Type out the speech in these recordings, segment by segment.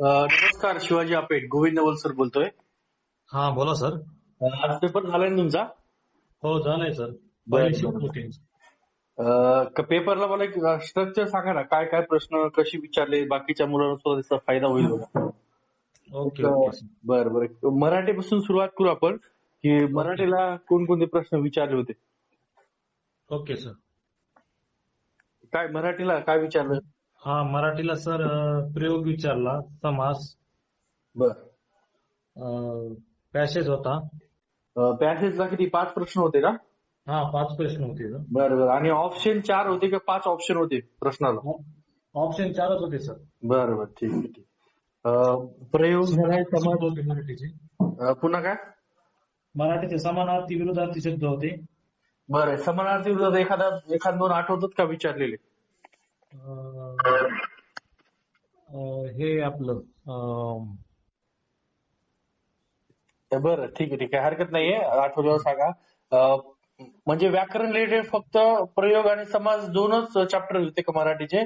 नमस्कार शिवाजी आपेट गोविंद नवल सर बोलतोय. हा बोला सर. आज पेपर झालाय ना तुमचा? हो झालंय सर. बरं, पहिली बरं. शिफ्ट होती अ, क- पेपरला मला एक स्ट्रक्चर सांगा ना काय काय प्रश्न कशी विचारले बाकीच्या मुलांना सुद्धा त्याचा फायदा होईल बघा. Okay okay sir. बरं बरं. मराठीपासून सुरुवात करू आपण की मराठीला कोणकोणते प्रश्न विचारले होते? Okay sir. काय मराठीला काय विचारलं? हा मराठीला सर प्रयोग विचारला समास. बर. पॅसेज होता. पॅसेजला किती पाच प्रश्न होते का? हा पाच प्रश्न होते बरं बरं. आणि ऑप्शन चार होते का पाच ऑप्शन होते प्रश्नाला? ऑप्शन चारच होते सर. बरं बरं. ठीक आहे ठीक प्रयोग समाज होते मराठीचे. पुन्हा काय? मराठीचे समानार्थी विरोधार्थी शब्द होते. बरं समानार्थी विरोधात एखादा एखाद दोन आठवतात का विचारलेले? हे आपलं बरं ठीक आहे ठीक आहे. हरकत नाहीये. आठवल्यावर सांगा. म्हणजे व्याकरण रिलेटेड फक्त प्रयोग आणि समाज दोनच चॅप्टर होते का मराठीचे?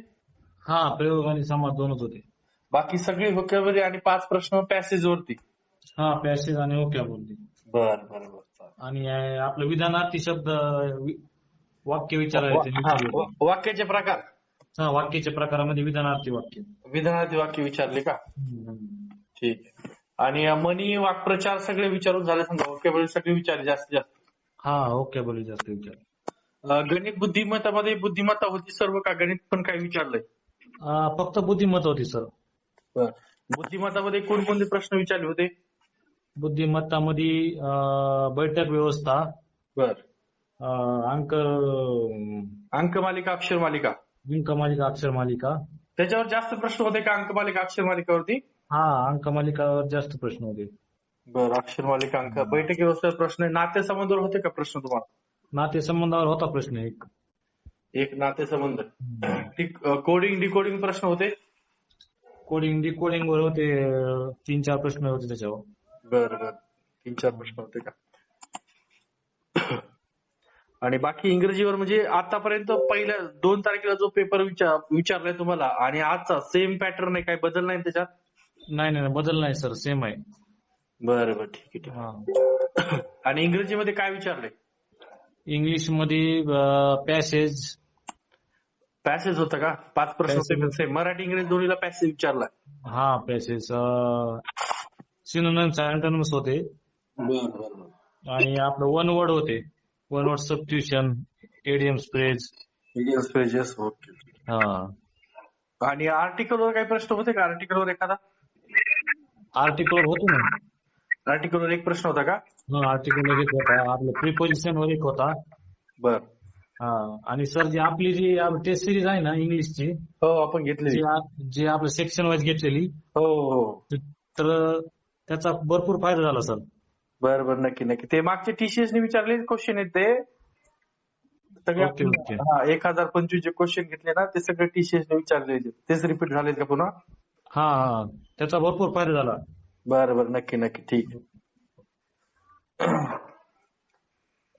हा प्रयोग आणि समास दोनच होते. बाकी सगळी vocabulary आणि पाच प्रश्न पॅसेज वरती. हा पॅसेज आणि ओके बर बर बर आणि आपलं विधानार्थी शब्द वाक्य विचारायचे. वाक्याचे प्रकार. हा वाक्याच्या प्रकारामध्ये विधानार्थी वाक्य. विधानार्थी वाक्य विचारले का? ठीक. आहे आणि मनी वाक्प्रचार सगळे विचारून झाले समजा vocabulary सगळे विचारले जास्तीत जास्त. हा ओके बोलू जास्त विचार गणित बुद्धिमत्तामध्ये बुद्धिमत्ता होती सर्व का? गणित पण काय विचारलंय? फक्त बुद्धिमत्ता होती सर. बर. बुद्धिमत्तामध्ये कोणकोणते प्रश्न विचारले होते? बुद्धिमत्तामध्ये बैठक व्यवस्था. बर. अं, अंक अंकमालिका अक्षर मालिका. अंक मालिका अक्षर मालिका. त्याच्यावर जास्त प्रश्न होते का अंकमालिका अक्षर मालिकावरती? हा अंक मालिकावर जास्त प्रश्न होते. बर अक्षर मालिका अंक. बैठक व्यवस्था प्रश्न आहे. नातेसंबंधावर होते का प्रश्न तुम्हाला? नातेसंबंधावर होता प्रश्न एक. एक नातेसंबंध. कोडिंग डिकोडिंग प्रश्न होते? कोडिंग डिकोडिंग वर होते तीन चार प्रश्न होते त्याच्यावर. बर बर. तीन चार प्रश्न होते का? आणि बाकी इंग्रजीवर म्हणजे आतापर्यंत पहिल्या दोन तारखेला जो पेपर विचार विचारलाय तुम्हाला आणि आजचा सेम पॅटर्न आहे काही बदल नाही त्याच्यात? नाही नाही नाही, बदल नाही सर सेम आहे. बरं बरं ठीक आहे हा ठीक आहे. आणि इंग्रजीमध्ये काय विचारलंय? इंग्लिशमध्ये पॅसेज पॅसेज होता का? पाच प्रश्न same. मराठी इंग्रजी दोन्हीला पॅसेज विचारला हा पॅसेज सिनोनम्स अँटोनम्स होते. बरं बरं आणि आपलं वन वर्ड होते. One word substitution idiom phrases pages okay हा. आणि आर्टिकल वर काही प्रश्न होते का? आर्टिकल वर एखादा? आर्टिकल होते ना. आर्टिकल वर एक प्रश्न होता का? हा आर्टिकल एक होता. आपलं प्रिपोजिशन वर एक होता. बर. हा आणि सर जी आपली जी टेस्ट सिरीज आहे ना इंग्लिशची हो आपण घेतलेली. जी आपलं सेक्शन वाईज घेतलेली हो हो. तर त्याचा भरपूर फायदा झाला सर. बर बर. नक्की नक्की. ते मागचे टीसीएस ने विचारले क्वेश्चन आहेत ते. सगळे ओके, आपण- ओके. हा एक हजार पंचवीस जे क्वेश्चन घेतले ना ते सगळे टीसीएस ने विचारले होते. तेच रिपीट झालेत का पुन्हा? हा हा. त्याचा भरपूर फायदा झाला. बर बर. नक्की नक्की. ठीक.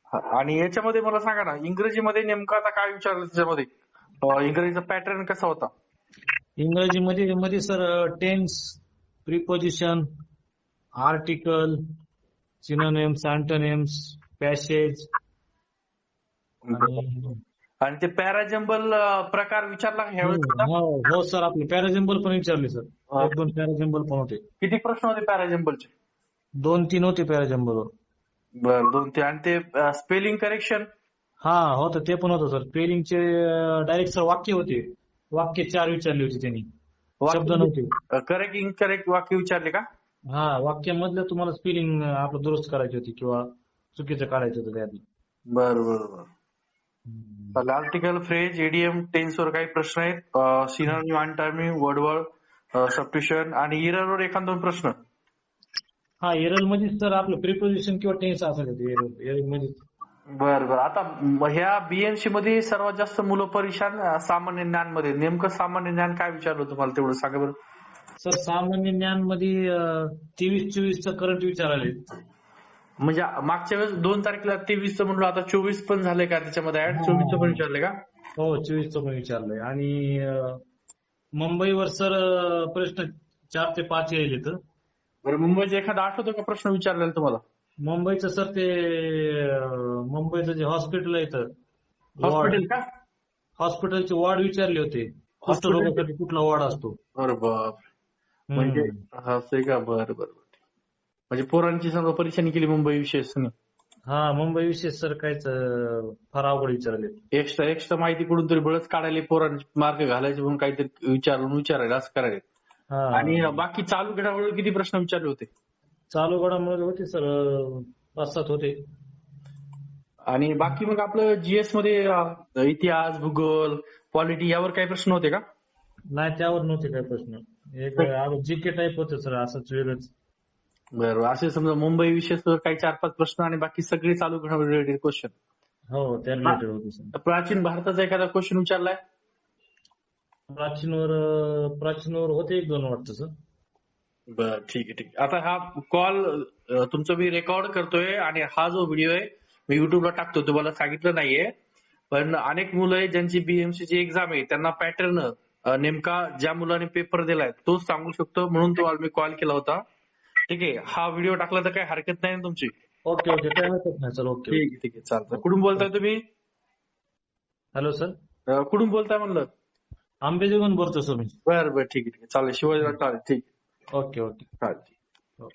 हा, आणि याच्यामध्ये मला सांगा ना इंग्रजीमध्ये नेमकं आता काय विचारलं त्याच्यामध्ये? अं, इंग्रजीचा पॅटर्न कसा होता? इंग्रजीमध्ये मध्ये sir tense preposition article synonyms antonyms passage आणि ते पॅराजम्बल प्रकार विचारला का ह्यावेळेस होता? हो हो सर. आपले पॅराजेम्बल पण विचारले सर. हा. एक दोन पॅराजेम्बल पण होते. किती प्रश्न होते पॅराजम्बलचे दोन तीन होते पॅराजेम्बल वर बर दोन ते आणि ते स्पेलिंग करेक्शन हा होतं. ते पण होतं सर. स्पेलिंगचे डायरेक्ट सर वाक्य होते. वाक्य चार विचारले होते त्यांनी. शब्द नव्हते. करेक्ट इनकरेक्ट वाक्य विचारले का? हा वाक्यामधलं तुम्हाला स्पेलिंग आपलं दुरुस्त करायची होती किंवा चुकीचं काढायचं होतं त्यात बर बर बर. आर्टिकल फ्रेज एडीएम टेन्स वर काही प्रश्न आहेत? Synonym antonym word word substitution आणि इरर वर एखाद दोन प्रश्न. हा एरलमध्ये सर आपलं प्रिपोजिशन किंवा टेन्स एरल एरलमध्ये बर बर. आता ह्या बीएमसी मध्ये सर्वात जास्त मुलं परेशान सामान्य ज्ञानमध्ये नेमकं सामान्य ज्ञान काय विचारलं तुम्हाला तेवढं सांगा बरं. सर सामान्य ज्ञानमध्ये तेवीस चोवीस च करंट विचाराले म्हणजे मागच्या वेळेस दोन तारखेला तेवीस म्हणलो आता चोवीस पण झालंय का त्याच्यामध्ये ऍड? चोवीस पण विचारले का? हो चोवीस च पण विचारलंय. आणि मुंबईवर सर प्रश्न चार ते पाच येईल इथं बरं मुंबईचा एखादा आठवतो का प्रश्न विचारलेला तुम्हाला? मुंबईचं सर ते मुंबईचं जे हॉस्पिटल आहे इथं हॉस्पिटल का? हॉस्पिटलचे वॉर्ड विचारले होते. कुष्ठरोगासाठी कुठला वॉर्ड असतो. बरं बाप हम्म. म्हणजे असं आहे का? बरं बरं म्हणजे पोरांची समजा परीक्षानी केली मुंबई विशेष. हा मुंबई विशेष सर काहीच फार अवघड विचारले एक्स्ट्रा एक्स्ट्रा माहिती कुठून तरी बळच काढायला पोरांचे मार्क घालायचे म्हणून काहीतरी विचारून विचारायला असं करायला आणि बाकी चालू घडामोडी किती प्रश्न विचारले होते? चालू घडामोडी होते सर पाच सात होते. आणि बाकी मग आपलं जीएसमध्ये इतिहास भूगोल पॉलिटी यावर काही प्रश्न होते का? नाही त्यावर नव्हते काही प्रश्न. एक जीके टाईप होते सर असंच वेगळंच बरं असे समजा मुंबई विशेष काही चार पाच प्रश्न आणि बाकी सगळे चालू घडामोडी रिलेटेड क्वेश्चन हो त्या रिलेटेड होते सर. प्राचीन भारताचा एखादा क्वेश्चन विचारलाय? प्राचीनवर प्राचीनवर होते एक दोन वाटतं सर. बर ठीक आहे ठीक आहे. आता हा कॉल तुमचं मी रेकॉर्ड करतोय आणि हा जो व्हिडिओ आहे मी युट्यूबला टाकतो तुम्हाला सांगितलं नाहीये. पण अनेक मुलं आहेत ज्यांची बीएमसी ची एक्झाम आहे त्यांना पॅटर्न नेमका ज्या मुलाने पेपर दिलाय तोच सांगू शकतो म्हणून तुम्हाला मी कॉल केला होता. ठीक आहे हा व्हिडिओ टाकला तर काही हरकत नाही ना तुमची? ओके ओके काय हरकत नाही सर ओके. ठीक आहे ठीक आहे चालतं कुठून बोलताय तुम्ही? Hello sir? कुठून बोलताय म्हणलं? आंबेजोगन बोलतो सर मी. बरं बरं ठीक आहे ठीक आहे. चालेल शिवाजीराव चालेल ठीक ओके ओके. चालेल